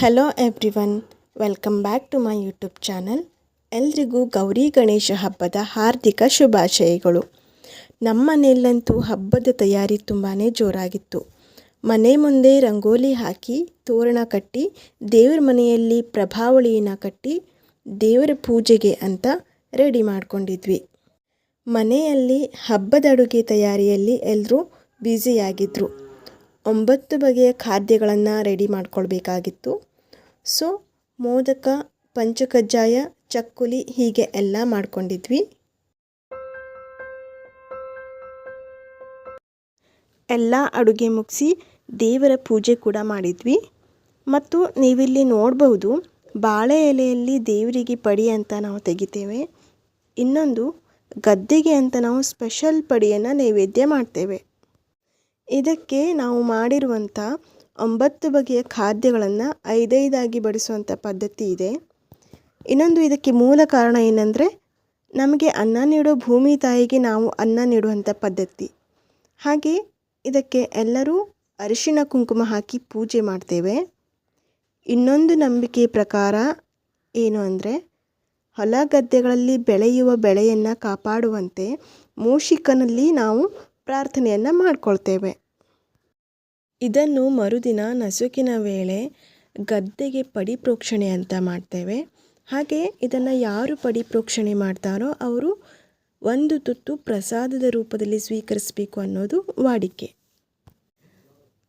Hello everyone welcome back to my YouTube channel ಎಲ್ರಿಗೂ ಗೌರಿ ಗಣೇಶ ಹಬ್ಬದ ಹಾರ್ದಿಕ ಶುಭಾಶಯಗಳು. ನಮ್ಮ ಮನೆಯಲ್ಲಂತೂ ಹಬ್ಬದ ತಯಾರಿ ತುಂಬಾ ಜೋರಾಗಿತ್ತು. ಮನೆ ಮುಂದೆ ರಂಗೋಲಿ ಹಾಕಿ, ತೋರಣ ಕಟ್ಟಿ, ದೇವರ ಮನೆಯಲ್ಲಿ ಪ್ರಭಾವಳಿಯನ್ನು ಕಟ್ಟಿ, ದೇವರ ಪೂಜೆಗೆ ಅಂತ ರೆಡಿ ಮಾಡ್ಕೊಂಡಿದ್ವಿ. ಮನೆಯಲ್ಲಿ ಹಬ್ಬದ ಅಡುಗೆ ತಯಾರಿಯಲ್ಲಿ ಎಲ್ಲರೂ ಬ್ಯುಸಿಯಾಗಿದ್ದರು ಒಂಬತ್ತು ಬಗೆಯ ಖಾದ್ಯಗಳನ್ನು ರೆಡಿ ಮಾಡ್ಕೊಳ್ಬೇಕಾಗಿತ್ತು. ಸೊ ಮೋದಕ, ಪಂಚಕಜ್ಜಾಯ, ಚಕ್ಕುಲಿ ಹೀಗೆ ಎಲ್ಲ ಮಾಡ್ಕೊಂಡಿದ್ವಿ. ಎಲ್ಲ ಅಡುಗೆ ಮುಗಿಸಿ ದೇವರ ಪೂಜೆ ಕೂಡ ಮಾಡಿದ್ವಿ. ಮತ್ತು ನೀವಿಲ್ಲಿ ನೋಡಬಹುದು, ಬಾಳೆ ಎಲೆಯಲ್ಲಿ ದೇವರಿಗೆ ಪಡಿ ಅಂತ ನಾವು ತೆಗಿತೇವೆ. ಇನ್ನೊಂದು ಗದ್ದೆಗೆ ಅಂತ ನಾವು ಸ್ಪೆಷಲ್ ಪಡಿಯನ್ನು ನೈವೇದ್ಯ ಮಾಡ್ತೇವೆ. ಇದಕ್ಕೆ ನಾವು ಮಾಡಿರುವಂಥ ಒಂಬತ್ತು ಬಗೆಯ ಖಾದ್ಯಗಳನ್ನು ಐದೈದಾಗಿ ಬಡಿಸುವಂಥ ಪದ್ಧತಿ ಇದೆ. ಇನ್ನೊಂದು ಇದಕ್ಕೆ ಮೂಲ ಕಾರಣ ಏನಂದರೆ, ನಮಗೆ ಅನ್ನ ನೀಡೋ ಭೂಮಿ ತಾಯಿಗೆ ನಾವು ಅನ್ನ ನೀಡುವಂಥ ಪದ್ಧತಿ. ಹಾಗೆ ಇದಕ್ಕೆ ಎಲ್ಲರೂ ಅರಿಶಿಣ ಕುಂಕುಮ ಹಾಕಿ ಪೂಜೆ ಮಾಡ್ತೇವೆ. ಇನ್ನೊಂದು ನಂಬಿಕೆ ಪ್ರಕಾರ ಏನು ಅಂದರೆ, ಹೊಲ ಗದ್ದೆಗಳಲ್ಲಿ ಬೆಳೆಯುವ ಬೆಳೆಯನ್ನು ಕಾಪಾಡುವಂತೆ ಮೂಷಿಕನಲ್ಲಿ ನಾವು ಪ್ರಾರ್ಥನೆಯನ್ನು ಮಾಡಿಕೊಳ್ತೇವೆ. ಇದನ್ನು ಮರುದಿನ ನಸುಕಿನ ವೇಳೆ ಗದ್ದೆಗೆ ಪಡಿಪ್ರೋಕ್ಷಣೆ ಅಂತ ಮಾಡ್ತೇವೆ. ಹಾಗೆ ಇದನ್ನು ಯಾರು ಪಡಿಪ್ರೋಕ್ಷಣೆ ಮಾಡ್ತಾರೋ ಅವರು ಒಂದು ತುತ್ತು ಪ್ರಸಾದದ ರೂಪದಲ್ಲಿ ಸ್ವೀಕರಿಸಬೇಕು ಅನ್ನೋದು ವಾಡಿಕೆ.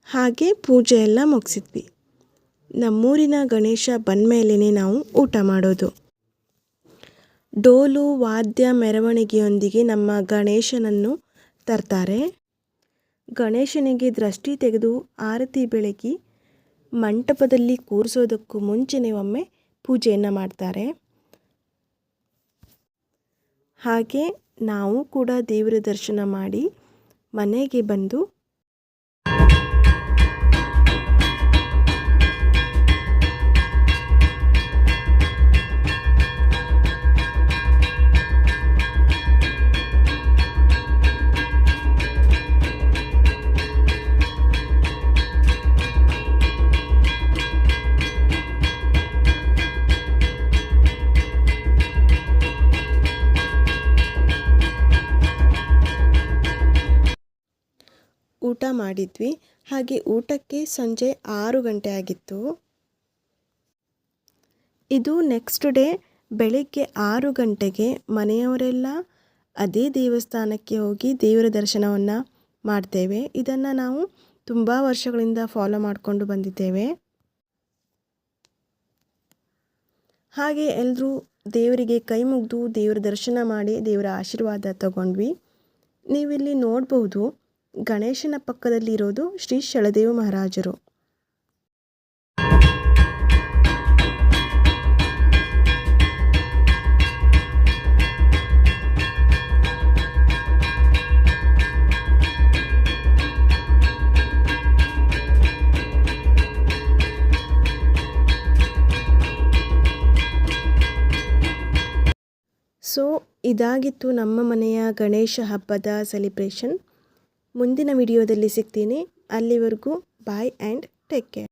ಹಾಗೆ ಪೂಜೆ ಎಲ್ಲ ಮುಗಿಸಿದ್ವಿ. ನಮ್ಮೂರಿನ ಗಣೇಶ ಬಂದಮೇಲೇ ನಾವು ಊಟ ಮಾಡೋದು. ಡೋಲು, ವಾದ್ಯ, ಮೆರವಣಿಗೆಯೊಂದಿಗೆ ನಮ್ಮ ಗಣೇಶನನ್ನು ತರ್ತಾರೆ. ಗಣೇಶನಿಗೆ ದೃಷ್ಟಿ ತೆಗೆದು ಆರತಿ ಬೆಳಗಿ ಮಂಟಪದಲ್ಲಿ ಕೂರಿಸೋದಕ್ಕೂ ಮುಂಚೆನೇ ಒಮ್ಮೆ ಪೂಜೆಯನ್ನು ಮಾಡ್ತಾರೆ. ಹಾಗೆ ನಾವು ಕೂಡ ದೇವರ ದರ್ಶನ ಮಾಡಿ ಮನೆಗೆ ಬಂದು ಊಟ ಮಾಡಿದ್ವಿ. ಹಾಗೆ ಊಟಕ್ಕೆ ಸಂಜೆ ಆರು ಗಂಟೆ ಆಗಿತ್ತು. ಇದು ನೆಕ್ಸ್ಟ್ ಡೇ ಬೆಳಗ್ಗೆ ಆರು ಗಂಟೆಗೆ ಮನೆಯವರೆಲ್ಲ ಅದೇ ದೇವಸ್ಥಾನಕ್ಕೆ ಹೋಗಿ ದೇವರ ದರ್ಶನವನ್ನು ಮಾಡ್ತೇವೆ. ಇದನ್ನು ನಾವು ತುಂಬ ವರ್ಷಗಳಿಂದ ಫಾಲೋ ಮಾಡಿಕೊಂಡು ಬಂದಿದ್ದೇವೆ. ಹಾಗೆ ಎಲ್ಲರೂ ದೇವರಿಗೆ ಕೈ ಮುಗಿದು ದೇವರ ದರ್ಶನ ಮಾಡಿ ದೇವರ ಆಶೀರ್ವಾದ ತಗೊಂಡ್ವಿ. ನೀವಿಲ್ಲಿ ನೋಡ್ಬೋದು ಗಣೇಶನ ಪಕ್ಕದಲ್ಲಿ ಇರೋದು ಶ್ರೀ ಶಳದೇವ ಮಹಾರಾಜರು. ಸೊ ಇದಾಗಿತ್ತು ನಮ್ಮ ಮನೆಯ ಗಣೇಶ ಹಬ್ಬದ ಸೆಲಿಬ್ರೇಷನ್ ಮುಂದಿನ ವಿಡಿಯೋದಲ್ಲಿ ಸಿಗ್ತೀನಿ. ಅಲ್ಲಿವರೆಗೂ ಬಾಯ್ ಆ್ಯಂಡ್ ಟೇಕ್ ಕೇರ್